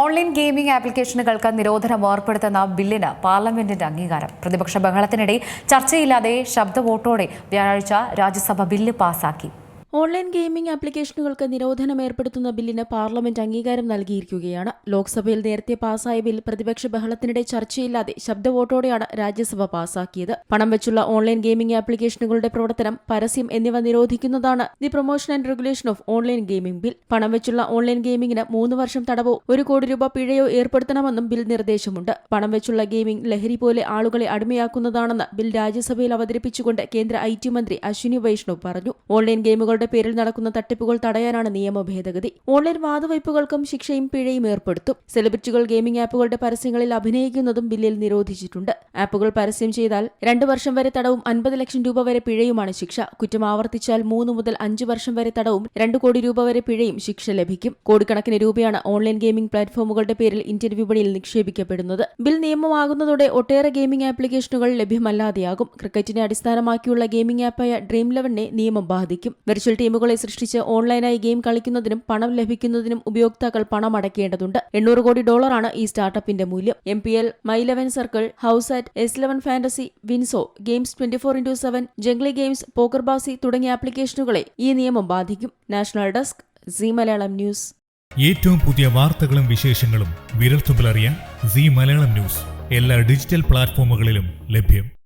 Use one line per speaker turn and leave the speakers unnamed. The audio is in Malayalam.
ഓൺലൈൻ ഗെയിമിംഗ് ആപ്ലിക്കേഷനുകൾക്ക് നിരോധനം ഏർപ്പെടുത്തുന്ന ബില്ലിന് പാർലമെന്റിന്റെ അംഗീകാരം. പ്രതിപക്ഷ ബഹളത്തിനിടെ ചർച്ചയില്ലാതെ ശബ്ദ വോട്ടോടെ വ്യാഴാഴ്ച രാജ്യസഭ ബില്ല് പാസാക്കി.
ഓൺലൈൻ ഗെയിമിംഗ് ആപ്ലിക്കേഷനുകൾക്ക് നിരോധനം ഏർപ്പെടുത്തുന്ന ബില്ലിന് പാർലമെന്റ് അംഗീകാരം നൽകിയിരിക്കുകയാണ്. ലോക്സഭയിൽ നേരത്തെ പാസായ ബിൽ പ്രതിപക്ഷ ബഹളത്തിനിടെ ചർച്ചയില്ലാതെ ശബ്ദ വോട്ടോടെയാണ് രാജ്യസഭ പാസാക്കിയത് പണം വെച്ചുള്ള ഓൺലൈൻ ഗെയിമിംഗ് ആപ്ലിക്കേഷനുകളുടെ പ്രവർത്തനം പരസ്യം എന്നിവ നിരോധിക്കുന്നതാണ് the promotion and regulation of online gaming bill. പണം വെച്ചുള്ള ഓൺലൈൻ ഗെയിമിംഗിന് മൂന്ന് വർഷം തടവോ ഒരു കോടി രൂപ പിഴയോ ഏർപ്പെടുത്തണമെന്നും ബിൽ നിർദ്ദേശമുണ്ട്. പണം വെച്ചുള്ള ഗെയിമിംഗ് ലഹരി പോലെ ആളുകളെ അടിമയാക്കുന്നതാണെന്ന് ബിൽ രാജ്യസഭയിൽ അവതരിപ്പിച്ചുകൊണ്ട് കേന്ദ്ര ഐ മന്ത്രി അശ്വിനി വൈഷ്ണവ് പറഞ്ഞു. ഓൺലൈൻ ഗെയിമുകളുടെ പേരിൽ നടക്കുന്ന തട്ടിപ്പുകൾ തടയാനാണ് നിയമ ഭേദഗതി. ഓൺലൈൻ വാതുവയ്പുകൾക്കും ശിക്ഷയും പിഴയും ഏർപ്പെടുത്തും. സെലിബ്രിറ്റികൾ ഗെയിമിംഗ് ആപ്പുകളുടെ പരസ്യങ്ങളിൽ അഭിനയിക്കുന്നതും ബില്ലിൽ നിരോധിച്ചിട്ടുണ്ട്. ആപ്പുകൾ പരസ്യം ചെയ്താൽ രണ്ടു വർഷം വരെ തടവും അൻപത് ലക്ഷം രൂപ വരെ പിഴയുമാണ് ശിക്ഷ. കുറ്റം ആവർത്തിച്ചാൽ മൂന്ന് മുതൽ അഞ്ച് വർഷം വരെ തടവും രണ്ട് കോടി രൂപ വരെ പിഴയും ശിക്ഷ ലഭിക്കും. കോടിക്കണക്കിന് രൂപയാണ് ഓൺലൈൻ ഗെയിമിംഗ് പ്ലാറ്റ്ഫോമുകളുടെ പേരിൽ ഇന്ത്യൻ വിപണിയിൽ നിക്ഷേപിക്കപ്പെടുന്നത്. ബിൽ നിയമമാകുന്നതോടെ ഒട്ടേറെ ഗെയിമിംഗ് ആപ്ലിക്കേഷനുകൾ ലഭ്യമല്ലാതെയാകും. ക്രിക്കറ്റിനെ അടിസ്ഥാനമാക്കിയുള്ള ഗെയിമിംഗ് ആപ്പായ ഡ്രീം ലെവനെ നിയമം ബാധിക്കും. വെർച്വൽ ടീമുകളെ സൃഷ്ടിച്ച് ഓൺലൈനായി ഗെയിം കളിക്കുന്നതിനും പണം ലഭിക്കുന്നതിനും ഉപയോക്താക്കൾ പണം അടയ്ക്കേണ്ടതുണ്ട്. എണ്ണൂറ് കോടി ഡോളറാണ് ഈ സ്റ്റാർട്ടപ്പിന്റെ മൂല്യം. M P L my eleven circle Howzat S eleven fantasy WinZO games twenty four into seven Junglee games PokerBaazi തുടങ്ങിയ ആപ്ലിക്കേഷനുകളെ ഈ നിയമം ബാധിക്കും. National desk C Malayalam news.
ഏറ്റവും പുതിയ വാർത്തകളും വിശേഷങ്ങളും വിരൽത്തുമ്പിലറിയാൻ സി മലയാളം ന്യൂസ്. എല്ലാ ഡിജിറ്റൽ പ്ലാറ്റ്ഫോമുകളിലും ലഭ്യം.